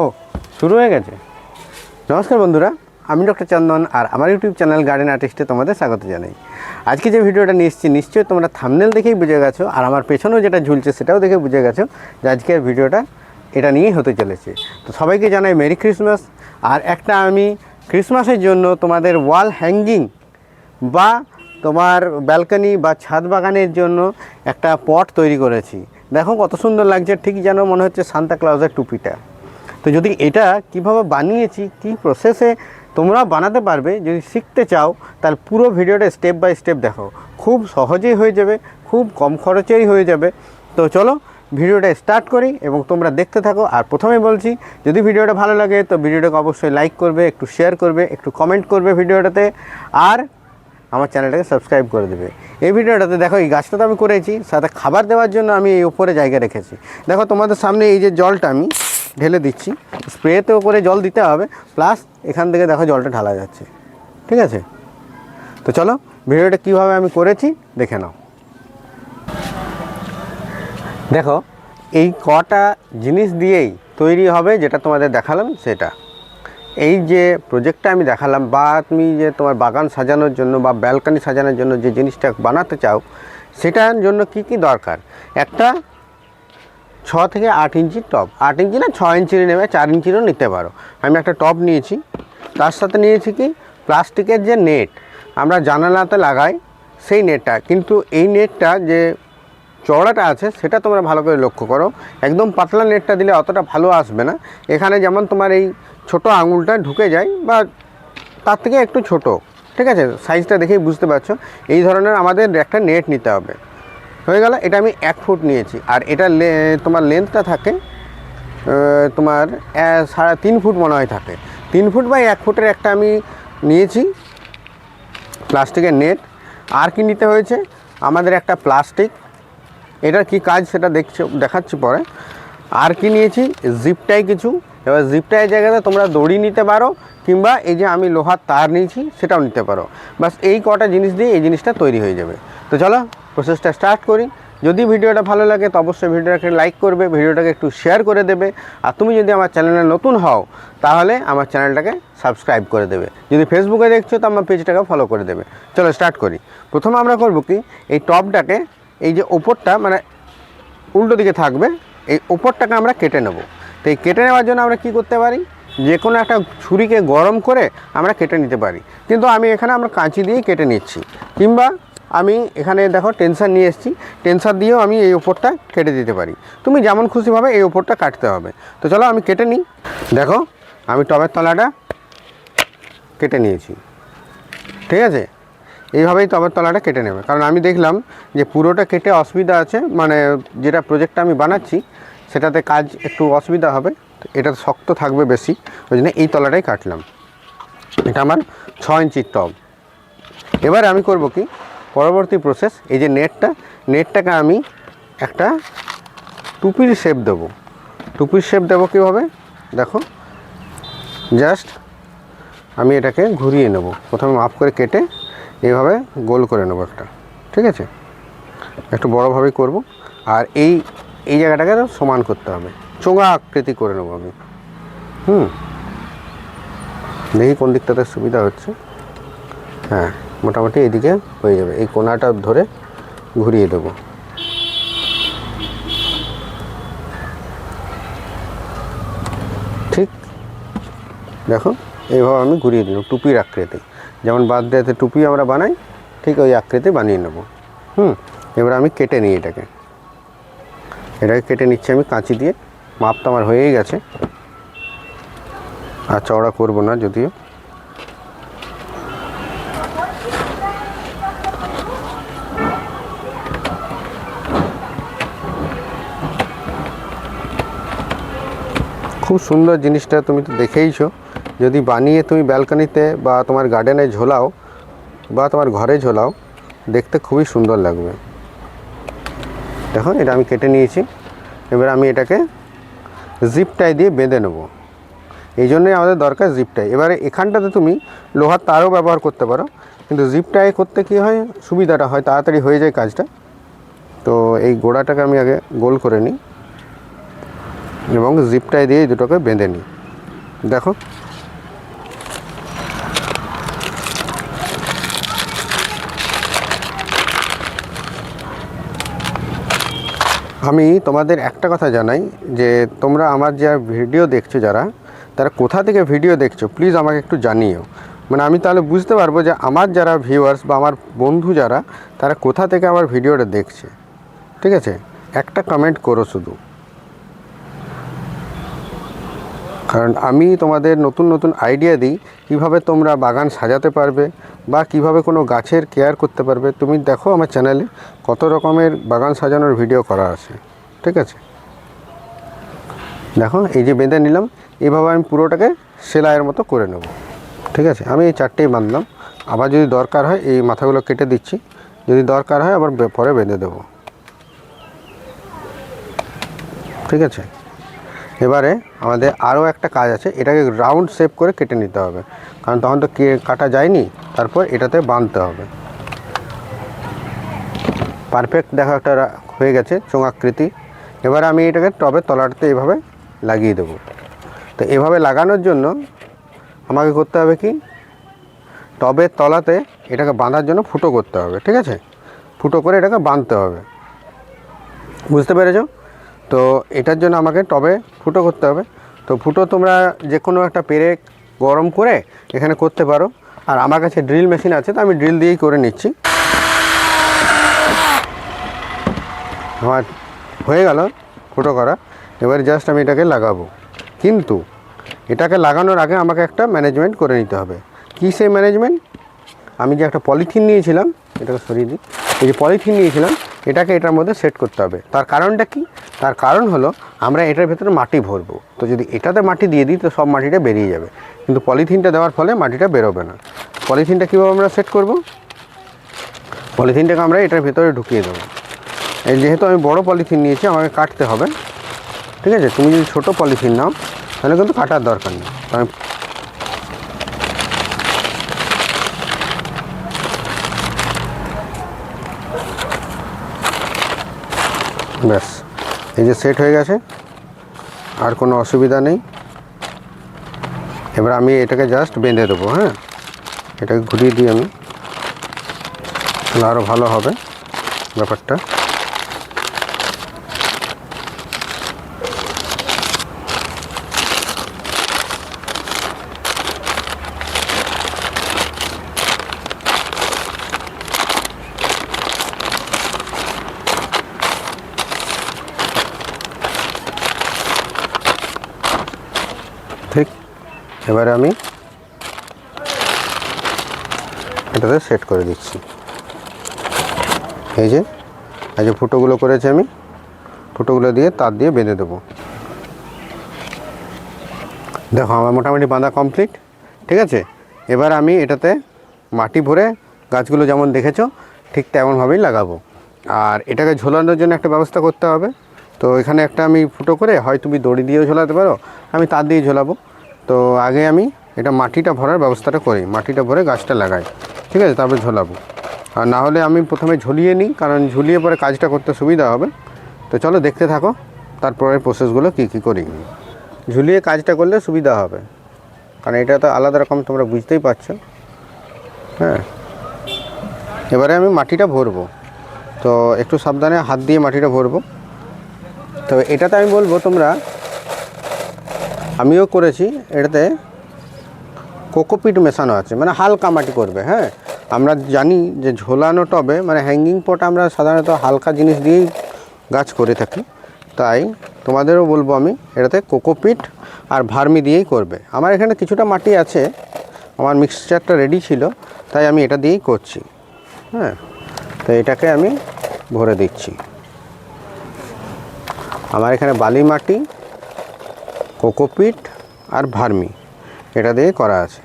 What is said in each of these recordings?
ও, শুরু হয়ে গেছে। নমস্কার বন্ধুরা, আমি ডক্টর চন্দন আর আমার ইউটিউব চ্যানেল গার্ডেন আর্টিস্টে তোমাদের স্বাগত জানাই। আজকে যে ভিডিওটা নিয়ে এসেছি, নিশ্চয়ই তোমরা থামনেল দেখেই বুঝে গেছো, আর আমার পেছনেও যেটা ঝুলছে সেটাও দেখে বুঝে গেছো যে আজকের ভিডিওটা এটা নিয়েই হতে চলেছে। তো সবাইকে জানাই মেরি ক্রিসমাস আর একটা আমি ক্রিসমাসের জন্য তোমাদের ওয়াল হ্যাঙ্গিং বা তোমার ব্যালকনি বা ছাদ বাগানের জন্য একটা পট তৈরি করেছি। দেখো কত সুন্দর লাগছে, ঠিক যেন মনে হচ্ছে সান্তা ক্লাউজের টুপিটা। তো যদি এটা কীভাবে বানিয়েছি, কি প্রসেসে তোমরা বানাতে পারবে, যদি শিখতে চাও, তাহলে পুরো ভিডিওটা স্টেপ বাই স্টেপ দেখো। খুব সহজেই হয়ে যাবে, খুব কম খরচেই হয়ে যাবে। তো চলো, ভিডিওটা স্টার্ট করি এবং তোমরা দেখতে থাকো। আর প্রথমে বলছি, যদি ভিডিওটা ভালো লাগে, তো ভিডিওটাকে অবশ্যই লাইক করবে, একটু শেয়ার করবে, একটু কমেন্ট করবে ভিডিওটাতে। আর আমার চ্যানেলটাকে সাবস্ক্রাইব করে দেবে। এই ভিডিওটাতে দেখো, এই গাছটা তো আমি করেছি, সাথে খাবার দেওয়ার জন্য আমি এই উপরে জায়গা রেখেছি। দেখো, তোমাদের সামনে এই যে জলটা আমি ঢেলে দিচ্ছি। স্প্রেতেও করে জল দিতে হবে। প্লাস এখান থেকে দেখো জলটা ঢালা যাচ্ছে। ঠিক আছে? তো চলো, ভিডিওটা কীভাবে আমি করেছি দেখে নাও। দেখো, এই কটা জিনিস দিয়েই তৈরি হবে যেটা তোমাদের দেখালাম সেটা। এই যে প্রজেক্টটা আমি দেখালাম বা তুমি যে তোমার বাগান সাজানোর জন্য বা ব্যালকানি সাজানোর জন্য যে জিনিসটা বানাতে চাও, সেটার জন্য কি কি দরকার? একটা ছ থেকে আট ইঞ্চির টব আট ইঞ্চি না ছ ইঞ্চির নেবে, চার ইঞ্চিরও নিতে পারো। আমি একটা টব নিয়েছি। তার সাথে নিয়েছি কি? প্লাস্টিকের যে নেট, আমরা জানালাতে লাগাই সেই নেটটা। কিন্তু এই নেটটা যে চওড়াটা আছে, সেটা তোমরা ভালো করে লক্ষ্য করো। একদম পাতলা নেটটা দিলে অতটা ভালো আসবে না। এখানে যেমন তোমার এই ছোট আঙুলটা ঢুকে যায়, বা তার থেকে একটু ছোট। ঠিক আছে? সাইজটা দেখেই বুঝতে পারছ। এই ধরনের আমাদের একটা নেট নিতে হবে। হয়ে গেল, এটা আমি এক ফুট নিয়েছি। আর এটা তোমার লেন্থটা থাকে তোমার সাড়ে তিন ফুট মনে হয় থাকে। তিন ফুট বা এক ফুটের একটা আমি নিয়েছি, প্লাস্টিকের নেট। আর কি নিতে হয়েছে? আমাদের একটা প্লাস্টিক। এটার কি কাজ সেটা দেখছ, দেখাচ্ছি পরে। আর কি নিয়েছি? জিপটাই কিছু। এবার জিপটাই জায়গাতে তোমরা দড়ি নিতে পারো, কিংবা এই যে আমি লোহার তার নিয়েছি, সেটাও নিতে পারো। বাস এই কটা জিনিস দিয়ে এই জিনিসটা তৈরি হয়ে যাবে। তো চলো প্রসেসটা স্টার্ট করি। যদি ভিডিওটা ভালো লাগে, তো অবশ্যই ভিডিওটাকে লাইক করবে, ভিডিওটাকে একটু শেয়ার করে দেবে। আর তুমি যদি আমার চ্যানেলে নতুন হও, তাহলে আমার চ্যানেলটাকে সাবস্ক্রাইব করে দেবে। যদি ফেসবুকে দেখছ, তো আমার পেজটাকে ফলো করে দেবে। চলো স্টার্ট করি। প্রথমে আমরা করব কি, এই টপটাকে এই যে ওপরটা মানে উল্টো দিকে থাকবে, এই ওপরটাকে আমরা কেটে নেব। তো এই কেটে নেওয়ার জন্য আমরা কি করতে পারি, যে কোনো একটা ছুরিকে গরম করে আমরা কেটে নিতে পারি। কিন্তু আমি এখানে আমরা কাঁচি দিয়েই কেটে নিচ্ছি। কিংবা আমি এখানে দেখো টেনসার নিয়ে এসেছি। টেনসার দিয়েও আমি এই ওপরটা কেটে দিতে পারি। তুমি যেমন খুশিভাবে এই ওপরটা কাটতে হবে। তো চলো আমি কেটে নিই। দেখো, আমি টবের তলাটা কেটে নিয়েছি। ঠিক আছে? এইভাবেই টবের তলাটা কেটে নেবে। কারণ আমি দেখলাম যে পুরোটা কেটে অসুবিধা আছে। মানে যেটা প্রজেক্টটা আমি বানাচ্ছি, সেটাতে কাজ একটু অসুবিধা হবে। এটা শক্ত থাকবে বেশি। ওই জন্য এই তলাটাই কাটলাম। এটা আমার ছ ইঞ্চির টব। এবার আমি করব কি? পরবর্তী প্রসেস এই যে নেটটা নেটটাকে আমি একটা টুপির শেপ দেবো। টুপির শেপ দেবো কীভাবে? দেখো জাস্ট আমি এটাকে ঘুরিয়ে নেব। প্রথমে মাপ করে কেটে এইভাবে গোল করে নেব একটা, ঠিক আছে? একটু বড়োভাবেই করব। আর এই এই জায়গাটাকে সমান করতে হবে। চোঙা আকৃতি করে নেব আমি। হুম? দেখি কোন দিকটাতে সুবিধা হচ্ছে। হ্যাঁ। মোটামুটি এদিকে হয়ে যাবে। এই কোনাটা ধরে ঘুরিয়ে দেবো। ঠিক? দেখো, এইভাবে আমি ঘুরিয়ে দিলাম টুপির আকৃতি। যেমন বাদ বার্থডেতে টুপি আমরা বানাই, ঠিক ওই আকৃতি বানিয়ে নেব। হুম? এবার আমি কেটে নিই এটাকে। এটাকে কেটে নিচ্ছি আমি কাঁচি দিয়ে। মাপটা আমার হয়েই গেছে। আর চওড়া করব না যদিও। খুব সুন্দর জিনিসটা তুমি তো দেখেইছো। যদি বানিয়ে তুমি ব্যালকনিতে বা তোমার গার্ডেনে ঝোলাও বা তোমার ঘরে ঝোলাও, দেখতে খুবই সুন্দর লাগবে। দেখো এটা আমি কেটে নিয়েছি। এবার আমি এটাকে জিপ টাই দিয়ে বেঁধে নেব। এই জন্যই আমাদের দরকার জিপ টাই এবারে এখানটাতে তুমি লোহার তারও ব্যবহার করতে পারো। কিন্তু জিপ টাই করতে কী হয়? সুবিধাটা হয়, তাড়াতাড়ি হয়ে যায় কাজটা। তো এই গোড়াটাকে আমি আগে গোল করে নিই। এবং জিপটাই দিয়ে দুটোকে বেঁধে নিই। দেখো। আমি তোমাদের একটা কথা জানাই, যে তোমরা আমার যা ভিডিও দেখছ যারা, তারা কোথা থেকে ভিডিও দেখছ প্লিজ আমাকে একটু জানিও। মানে আমি তাহলে বুঝতে পারব যে আমার যারা ভিউয়ার্স বা আমার বন্ধু যারা, তারা কোথা থেকে আমার ভিডিওটা দেখছে। ঠিক আছে? একটা কমেন্ট করো শুধু। কারণ আমি তোমাদের নতুন নতুন আইডিয়া দিই, কীভাবে তোমরা বাগান সাজাতে পারবে বা কীভাবে কোনো গাছের কেয়ার করতে পারবে। তুমি দেখো আমার চ্যানেলে কত রকমের বাগান সাজানোর ভিডিও করা আছে, ঠিক আছে? দেখো, এই যে বেঁধে নিলাম এইভাবে আমি পুরোটাকে সেলাইয়ের মতো করে নেব, ঠিক আছে? আমি এই চারটেই বাঁধলাম, আবার যদি দরকার হয় এই মাথাগুলো কেটে দিচ্ছি, যদি দরকার হয় আবার পরে বেঁধে দেবো, ঠিক আছে? এবারে আমাদের আরও একটা কাজ আছে, এটাকে রাউন্ড শেপ করে কেটে নিতে হবে। কারণ তখন তো কাটা যায়নি, তারপর এটাতে বাঁধতে হবে। পারফেক্ট দেখা একটা হয়ে গেছে চোঙাকৃতি। এবার আমি এটাকে টবের তলাটাতে এভাবে লাগিয়ে দেবো। তো এভাবে লাগানোর জন্য আমাকে করতে হবে কি? টবের তলাতে এটাকে বাঁধার জন্য ফুটো করতে হবে, ঠিক আছে? ফুটো করে এটাকে বাঁধতে হবে। বুঝতে পেরেছ? তো এটার জন্য আমাকে টবে ফুটো করতে হবে। তো ফুটো তোমরা যে কোনো একটা পেরে গরম করে এখানে করতে পারো। আর আমার কাছে ড্রিল মেশিন আছে, তো আমি ড্রিল দিয়েই করে নিচ্ছি। আমার হয়ে গেল ফুটো করা। এবার জাস্ট আমি এটাকে লাগাবো। কিন্তু এটাকে লাগানোর আগে আমাকে একটা ম্যানেজমেন্ট করে নিতে হবে। কী সেই ম্যানেজমেন্ট আমি যে একটা পলিথিন নিয়েছিলাম, এটাকে সরিয়ে দিই, এই যে পলিথিন নিয়েছিলাম, এটাকে এটার মধ্যে সেট করতে হবে। তার কারণটা কি? তার কারণ হলো, আমরা এটার ভেতরে মাটি ভরবো। তো যদি এটাতে মাটি দিয়ে দিই, তো সব মাটিটা বেরিয়ে যাবে। কিন্তু পলিথিনটা দেওয়ার ফলে মাটিটা বেরোবে না। পলিথিনটা কীভাবে আমরা সেট করব? পলিথিনটাকে আমরা এটার ভেতরে ঢুকিয়ে দেবো। এই যেহেতু আমি বড় পলিথিন নিয়েছি, আমাকে কাটতে হবে। ঠিক আছে? তুমি যদি ছোটো পলিথিন নাও, তাহলে কিন্তু কাটার দরকার নেই। আমি ব্যাস, এই যে সেট হয়ে গেছে, আর কোনো অসুবিধা নেই। এবার আমি এটাকে জাস্ট বেঁধে দেবো হ্যাঁ? এটাকে ঘুরিয়ে দিই আমি, তাহলে আরও ভালো হবে ব্যাপারটা। এবারে আমি এটাতে সেট করে দিচ্ছি। এই যে এই যে ফুটোগুলো করেছি আমি, ফুটোগুলো দিয়ে তার দিয়ে বেঁধে দেবো। দেখো, আমার মোটামুটি বাঁধা কমপ্লিট ঠিক আছে? এবার আমি এটাতে মাটি ভরে গাছগুলো যেমন দেখেছ, ঠিক তেমনভাবেই লাগাবো। আর এটাকে ঝোলানোর জন্য একটা ব্যবস্থা করতে হবে। তো এখানে একটা আমি ফুটো করে, হয় তুমি দড়ি দিয়েও ঝোলাতে পারো, আমি তার দিয়ে ঝোলাবো। তো আগে আমি এটা মাটিটা ভরার ব্যবস্থাটা করি, মাটিটা ভরে গাছটা লাগাই। ঠিক আছে, তারপরে ঝোলাবো। আর না হলে আমি প্রথমে ঝুলিয়ে নিই, কারণ ঝুলিয়ে পরে কাজটা করতে সুবিধা হবে। তো চলো দেখতে থাকো তারপরে প্রসেসগুলো কী কী করি। ঝুলিয়ে কাজটা করলে সুবিধা হবে। কারণ এটা তো আলাদা রকম, তোমরা বুঝতেই পারছ। হ্যাঁ। এবারে আমি মাটিটা ভরবো। তো একটু সাবধানে হাত দিয়ে মাটিটা ভরবো। তবে এটাতে আমি বলব তোমরা আমিও করেছি, এটাতে কোকোপিট মেশানো আছে মানে হালকা মাটি করবে হ্যাঁ? আমরা জানি যে ঝোলানো টবে মানে হ্যাঙ্গিং পট আমরা সাধারণত হালকা জিনিস দিয়েই গাছ করে থাকি, তাই তোমাদেরও বলব আমি, এটাতে কোকোপিট আর ভার্মি দিয়েই করবে। আমার এখানে কিছুটা মাটি আছে, আমার মিক্সচারটা রেডি ছিল, তাই আমি এটা দিয়েই করছি হ্যাঁ? তো এটাকে আমি ভরে দিচ্ছি। আমার এখানে বালি মাটি কোকোপিট আর ভার্মি, এটা দিয়ে করা আছে।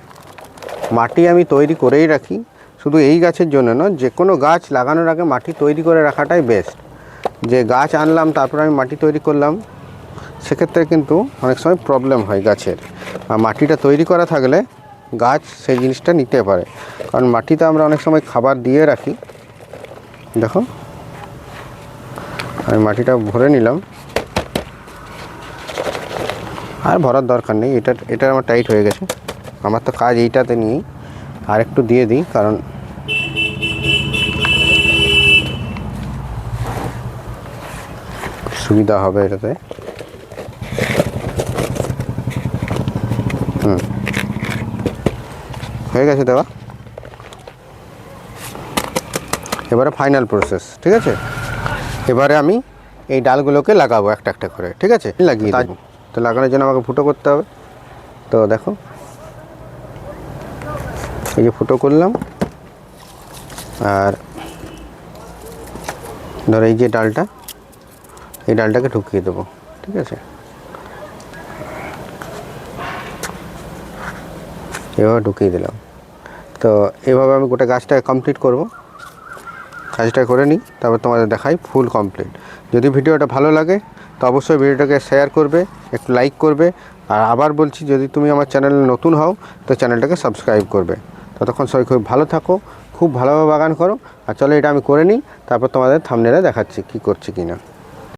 মাটি আমি তৈরি করেই রাখি, শুধু এই গাছের জন্য না যে কোনো গাছ লাগানোর আগে মাটি তৈরি করে রাখাটাই বেস্ট যে গাছ আনলাম, তারপর আমি মাটি তৈরি করলাম, সেক্ষেত্রে কিন্তু অনেক সময় প্রবলেম হয় গাছের। আর মাটিটা তৈরি করা থাকলে গাছ সেই জিনিসটা নিতে পারে। কারণ মাটিতে আমরা অনেক সময় খাবার দিয়ে রাখি। দেখো, আমি মাটিটা ভরে নিলাম। আর ভরার দরকার নেই এটা এটা আমার টাইট হয়ে গেছে। আমার তো কাজ এইটাতে নিয়েই আর একটু দিয়ে দিই কারণ সুবিধা হবে এটাতে। হুম। হয়ে গেছে দেওয়া। এবারে ফাইনাল প্রসেস ঠিক আছে? এবারে আমি এই ডালগুলোকে লাগাবো একটা একটা করে ঠিক আছে? লাগিয়ে দেবো। তো লাগানোর জন্য আমাকে ফুটো করতে হবে। তো দেখো। এই যে ফুটো করলাম। আর ধরো এই যে ডালটা, এই ডালটাকে ঢুকিয়ে দেবো, ঠিক আছে? এভাবে ঢুকিয়ে দিলাম। তো এভাবে আমি গোটা গাছটাকে কমপ্লিট করব। কাজটা করে নিই, তারপর তোমাদের দেখাই ফুল কমপ্লিট যদি ভিডিওটা ভালো লাগে, তো অবশ্যই ভিডিওটাকে শেয়ার করবে, একটু লাইক করবে। আর আবার বলছি, যদি তুমি আমার চ্যানেলে নতুন হও, তো চ্যানেলটাকে সাবস্ক্রাইব করবে। ততক্ষণ সবাই খুব ভালো থাকো, খুব ভালোভাবে বাগান করো। আর চলো এটা আমি করে নিই, তারপর তোমাদের থামনেলে দেখাচ্ছি কি করছি কি না